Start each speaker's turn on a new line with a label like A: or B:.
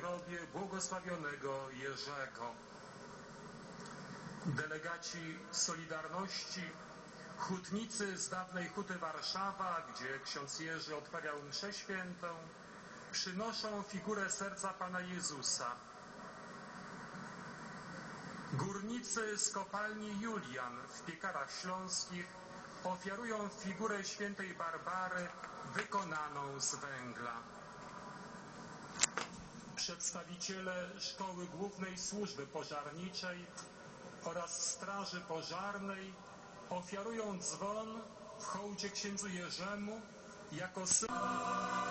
A: grobie błogosławionego Jerzego. Delegaci Solidarności, hutnicy z dawnej Huty Warszawa, gdzie ksiądz Jerzy odprawiał mszę świętą, przynoszą figurę serca Pana Jezusa. Górnicy z kopalni Julian w Piekarach Śląskich ofiarują figurę świętej Barbary wykonaną z węgla. Przedstawiciele Szkoły Głównej Służby Pożarniczej oraz Straży Pożarnej ofiarują dzwon w hołdzie księdzu Jerzemu jako symbol